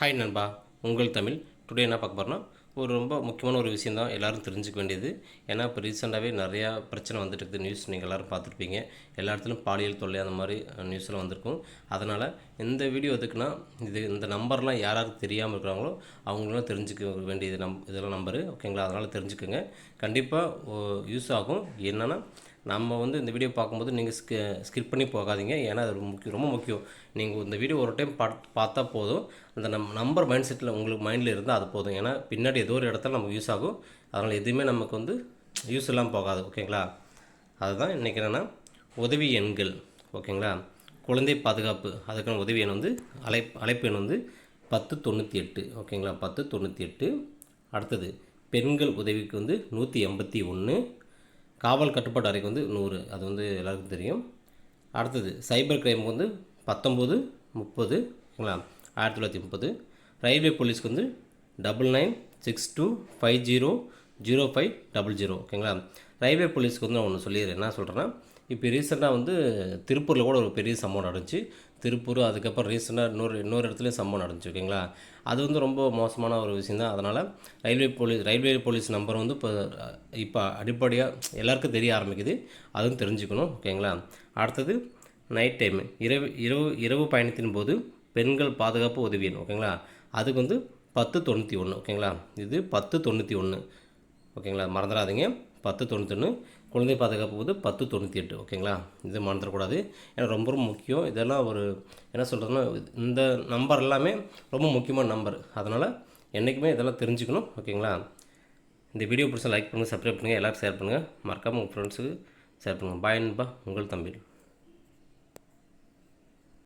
Hi நண்பா. உங்கள் Tamil. Today என்ன பார்க்க போகிறோன்னா ஒரு ரொம்ப முக்கியமான ஒரு விஷயம் தான் எல்லோரும் தெரிஞ்சுக்க வேண்டியது. ஏன்னா இப்போ ரீசெண்டாகவே நிறையா பிரச்சனை வந்துட்டு இருக்குது. நியூஸ் நீங்கள் எல்லோரும் பார்த்துருப்பீங்க. எல்லா இடத்துலையும் பாலியல் தொல்லை அந்த மாதிரி நியூஸ்லாம் வந்திருக்கும். அதனால் இந்த வீடியோ எதுக்குன்னா இது இந்த நம்பர்லாம் யாராருக்கு தெரியாமல் இருக்கிறாங்களோ அவங்களாம் தெரிஞ்சுக்க வேண்டியது நம் இதெல்லாம் நம்பரு. ஓகேங்களா அதனால் தெரிஞ்சுக்கோங்க. கண்டிப்பாக யூஸ் ஆகும். என்னென்னா நம்ம வந்து இந்த வீடியோ பார்க்கும்போது நீங்கள் ஸ்கி ஸ்கிப் பண்ணி போகாதீங்க. ஏன்னா அது ரொம்ப முக்கியம் ரொம்ப முக்கியம். நீங்கள் இந்த வீடியோ ஒரு டைம் பார்த்து பார்த்தா போதும். அந்த நம் நம்பர் மைண்ட் செட்டில் உங்களுக்கு மைண்டில் இருந்தால் அது போதும். ஏன்னா பின்னாடி ஏதோ ஒரு இடத்துல நமக்கு யூஸ் ஆகும். அதனால் எதுவுமே நமக்கு வந்து யூஸ் இல்லாமல் போகாது. ஓகேங்களா அதுதான் இன்றைக்கி என்னென்னா உதவி எண்கள். ஓகேங்களா குழந்தை பாதுகாப்பு. அதுக்கான உதவி எண் வந்து அலை அழைப்பு எண் வந்து பத்து தொண்ணூற்றி எட்டு. ஓகேங்களா பத்து தொண்ணூற்றி எட்டு. அடுத்தது பெண்கள் உதவிக்கு வந்து நூற்றி எண்பத்தி ஒன்று காவல் கட்டுப்பாட்டு அறைக்கு வந்து நூறு. அது வந்து எல்லாருக்கும் தெரியும். அடுத்தது சைபர் கிரைமுக்கு வந்து பத்தொம்போது முப்பது ஓகேங்களா ஆயிரத்தி தொள்ளாயிரத்தி முப்பது. ரயில்வே போலீஸ்க்கு வந்து double nine six two five zero zero five double zero ஓகேங்களா? ரயில்வே போலீஸ்க்கு வந்து நான் ஒன்று சொல்லிடுறேன். என்ன சொல்கிறேன்னா இப்போ ரீசெண்டாக வந்து திருப்பூரில் கூட ஒரு பெரிய சம்பவம் நடந்துச்சு. திருப்பூர் அதுக்கப்புறம் ரீசெண்டாக இன்னொரு இன்னொரு இடத்துலையும் சம்பவம் நடந்துச்சு ஓகேங்களா? அது வந்து ரொம்ப மோசமான ஒரு விஷயம் தான் அதனால் railway police railway police number வந்து இப்போ இப்போ அடிப்படையாக எல்லாருக்கும் தெரிய ஆரம்பிக்குது. அதுவும் தெரிஞ்சுக்கணும் ஓகேங்களா? அடுத்தது நைட் டைமு இரவு இரவு இரவு பயணத்தின் போது பெண்கள் பாதுகாப்பு உதவி ஓகேங்களா? அதுக்கு வந்து பத்து தொண்ணூற்றி ஒன்று ஓகேங்களா? இது பத்து தொண்ணூற்றி ஒன்று ஓகேங்களா? மறந்துடாதீங்க. பத்து தொண்ணூற்றி ஒன்று குழந்தை பாதுகாப்பு வந்து பத்து தொண்ணூற்றி எட்டு ஓகேங்களா? இது மறந்துடக்கூடாது. ஏன்னா ரொம்ப ரொம்ப முக்கியம். இதெல்லாம் ஒரு என்ன சொல்கிறதுன்னா இந்த நம்பர் எல்லாமே ரொம்ப முக்கியமான நம்பர். அதனால் என்றைக்குமே இதெல்லாம் தெரிஞ்சுக்கணும் ஓகேங்களா? இந்த வீடியோ பிடிச்சா லைக் பண்ணுங்கள் சப்ஸ்கிரைப் பண்ணுங்கள் எல்லோரும் ஷேர் பண்ணுங்கள் மறக்காமல் உங்கள் ஃப்ரெண்ட்ஸுக்கு ஷேர் பண்ணுங்கள் பாய் அன்பா உங்கள் தம்பி.